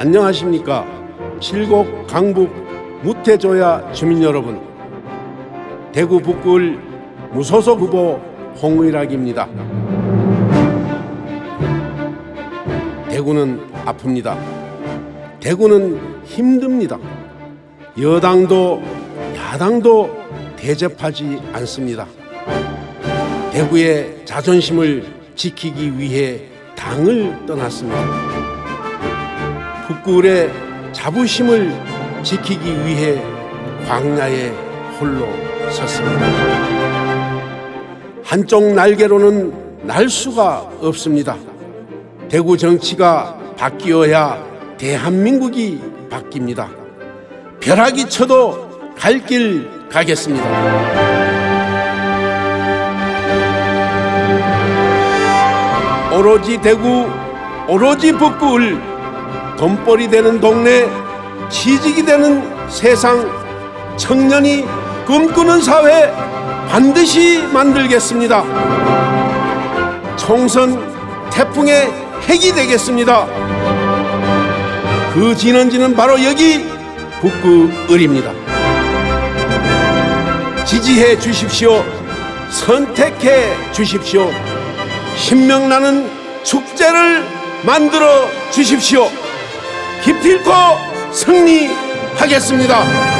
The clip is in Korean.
안녕하십니까? 칠곡 강북 무태조야 주민 여러분. 대구 북구을 무소속 후보 홍의락입니다. 대구는 아픕니다. 대구는 힘듭니다. 여당도 야당도 대접하지 않습니다. 대구의 자존심을 지키기 위해 당을 떠났습니다. 북구의 자부심을 지키기 위해 광야에 홀로 섰습니다. 한쪽 날개로는 날 수가 없습니다. 대구 정치가 바뀌어야 대한민국이 바뀝니다. 벼락이 쳐도 갈 길 가겠습니다. 오로지 대구, 오로지 북구을 돈벌이 되는 동네, 취직이 되는 세상, 청년이 꿈꾸는 사회 반드시 만들겠습니다. 총선 태풍의 핵이 되겠습니다. 그 진원지는 바로 여기 북구을입니다. 지지해 주십시오. 선택해 주십시오. 신명나는 축제를 만들어 주십시오. 기필코 승리하겠습니다.